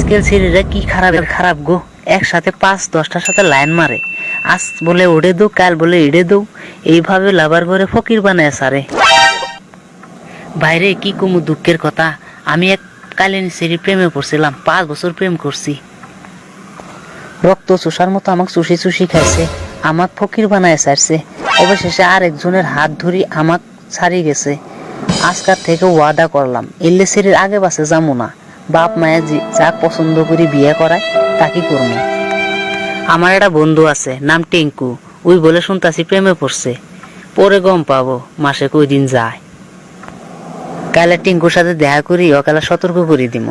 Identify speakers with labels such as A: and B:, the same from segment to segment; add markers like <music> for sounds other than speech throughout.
A: আজকাল ছেলেরা কি খারাপ খারাপ গো। একসাথে পাঁচ দশটার সাথে লাইন মারে। আজ বলে ওড়ে দৌ, কাল বলে এড়ে দৌ। এইভাবে লাভার ঘরে ফকির বানায় সারে। বাইরে কি কমু দুঃখের কথা? আমি এক কালীন সেরি প্রেমে পড়ছিলাম, পাঁচ বছর প্রেম করছি। রক্ত চুষার মতো আমাকে চুষি চুষি খাইছে, আমাক ফকির বানায় সারছে। অবশেষে আর একজনের হাত ধরি আমাক ছাড়িয়ে গেছে। আজকার থেকে ওয়াদা করলাম, এলে সেরির আগে বাসে যাব না। বাপ মায়া যে- যা পছন্দ করি বিয়ে করায় তাকে করব আমার একটা বন্ধু আছে, নাম টিঙ্কু ওই বলে শুনতাছি প্রেমে পড়ছে পরে গম পাবো, মাসে কই দিন যায়। কালে টিঙ্কুর সাথে দেখা করি অকালে সতর্ক করে দিব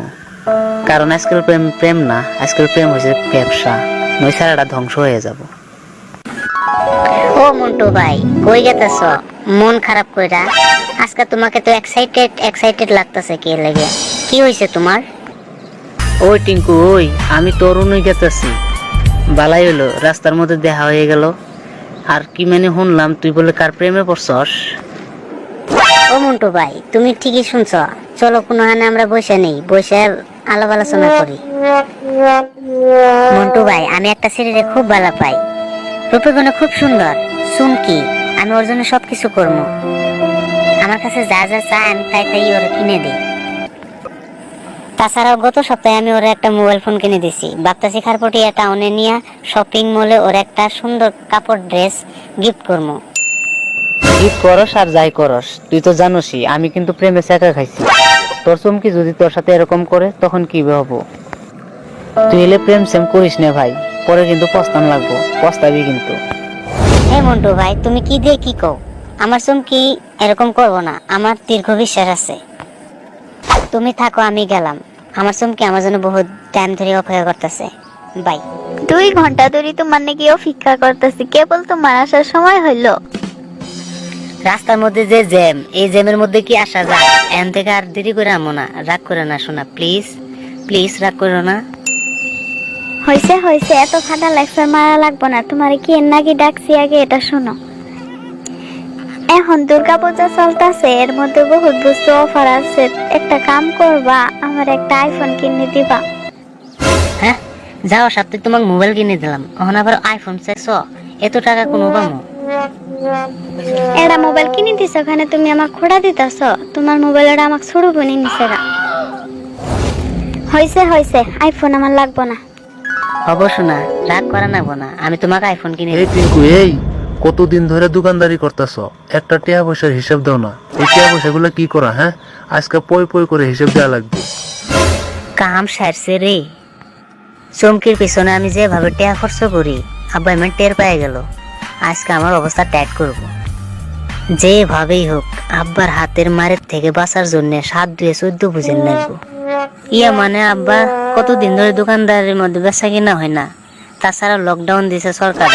A: কারণ আজকাল প্রেম প্রেম না, আজকাল প্রেম হয়েছে ব্যবসা নই সারাটা ধ্বংস হয়ে যাব।
B: ও মন্টু ভাই কই গেতেছ? মন খারাপ কইরা আজকে তোমাকে তো এক্সাইটেড এক্সাইটেড লাগতেছে কে লাগে। কি হয়েছে তোমার?
A: ওই টিঙ্কু ওই আমি তরুণই গেতেছি। বালাই হলো রাস্তার মধ্যে দেখা হয়ে গেল। আর কি মানে শুনলাম তুই বলে কার প্রেমে পড়ছস?
B: ও মন্টু ভাই তুমি ঠিকই শুনছ। চলো কোনো হানে আমরা বসে নেই বসে আলাপ আলোচনা করি। মন্টু ভাই আমি একটা ছেলেরে খুব ভালো পাই। রূপে গুণে খুব সুন্দর চুমকি। আমি ওর জন্য সবকিছু করব। আমার কাছে যা যা চাই আমি তাই তাই ওর কিনে দিই। তাছাড়াও গত সপ্তাহে আমি ওর একটা মোবাইল ফোন কিনে দিছি বাপ্তাসি খারপটিয়া টাউনে নিয়ে শপিং মলে ওর একটা সুন্দর কাপড় ড্রেস গিফট করব।
A: করস আর যাই করস, তুই তো জানোসই, আমি কিন্তু প্রেমে খাইছি। তোর চুমকি যদি তোর সাথে এরকম করে, তখন কি হব? তুই এলে প্রেম সেম করিস না ভাই, পরে কিন্তু পস্তান লাগবো, পস্তাবি কিন্তু।
B: হে মন্টু ভাই তুমি কি দিয়ে কি কও? আমার চুমকি এরকম করব না আমার দীর্ঘ বিশ্বাস আছে। তুমি থাকো আমি গেলাম। আমার চুমকি আমার জন্য বহুত টাইম ধরে অপেক্ষা করতেছে। বাই।
C: দুই ঘণ্টা ধরে তোমার নাকি অপেক্ষা করতেছি কেবল তোমার আসার সময় হইল।
B: রাস্তার মধ্যে যে জ্যাম এই জ্যামের মধ্যে কি আসা যায়? এন থেকে আর দেরি করে আমো না রাগ করে না শোনা প্লিজ। প্লিজ রাগ করো না।
C: হয়েছে হয়েছে এত ফাটা লেকচার মারা লাগবো না। তোমার কি এর নাকি ডাকছি আগে এটা শোনো। এখন দুর্গা পূজা চলতেছে এর মধ্যে বহুত বস্তু অফার আছে। একটা কাম করবা আমার একটা আইফোন কিনে দিবা।
B: হ্যাঁ যাও সপ্তাহে তোমাকে মোবাইল কিনে দিলাম। এখন আবার আইফোন চাইছো এত টাকা কোনো পামো
C: এটা মোবাইল কিনে দিছ ওখানে তুমি আমাকে খোড়া দিতেছ। তোমার মোবাইল এটা আমাকে ছোড়ু বনি নিছে হয়েছে হয়েছে আইফোন আমার লাগবো না।
B: অবশ্য না রাগ করা না আমি তোমাকে আইফোন কিনে
D: এই টিঙ্কু এই কতদিন ধরে দোকানদারি করতেছ? একটা টিয়া পয়সার হিসাব দাও না। এই টিয়া পয়সাগুলো কি করা হ্যাঁ? আজকে পই পই করে হিসাব দেওয়া লাগবে।
B: কাম সারছে রে। চমকির পিছনে আমি যেভাবে টেয়া খরচ করি আব্বা এমন টের পেয়ে গেল। আজকে আমার অবস্থা ট্যাগ করব। যেভাবেই হোক আব্বার হাতের মারের থেকে বাঁচার জন্য সাত দুয়ে চোদ্দ বুঝেন লাগবো ইয়া মানে আব্বা কতদিন ধরে দোকানদারের মধ্যে বেচা কিনা হয় না? তাছাড়া লকডাউন দিছে সরকার।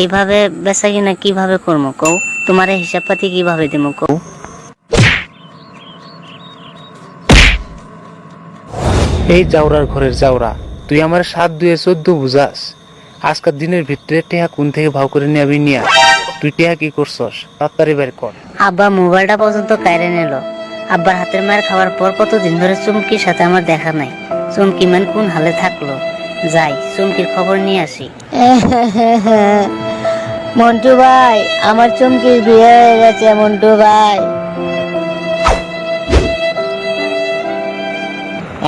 B: এইভাবে বেচা কিনা কীভাবে করব কও? তোমার হিসাব পাতি কীভাবে দেবো কও?
D: এই জাউরার ঘরের জাউরা তুই আমার সাত দুয়ে চোদ্দ বুঝাস। আজকের দিনের ভিতরে টেহা কোন থেকে ভাও করে নিয়াবি নিয়া? তুই টেহা কি করছস? তাড়াতাড়ি বের কর।
B: আব্বা মোবাইলটা পর্যন্ত কাইরে নিল। আব্বার হাতের মার খাওয়ার পর কতদিন ধরে চুমকির সাথে আমার দেখা নাই। চুমকি মান কোন হালে থাকল? যাই চুমকির খবর নিয়ে আসি। <laughs> মন্টু ভাই আমার চুমকির বিয়ে হয়ে গেছে মন্টু ভাই।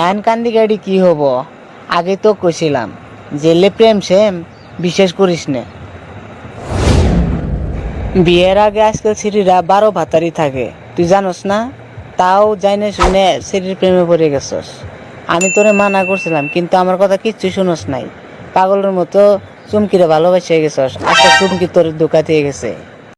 A: এন কান্দি গাড়ি কি হব? আগে তো কইছিলাম জেলে প্রেম সেম বিশেষ করিস না। বিয়ের আগে আজকাল সিঁড়িরা বারো ভাতারি থাকে। তুই জানোস না? তাও যাই না শুনে সিঁড়ির প্রেমে পড়ে গেছস। আমি তোরে মানা করছিলাম, কিন্তু আমার কথা কিচ্ছু শুনোস নাই। পাগলের মতো চুমকিরে ভালোবাসে গেছ একটা চুমকি তোর দোকা গেছে।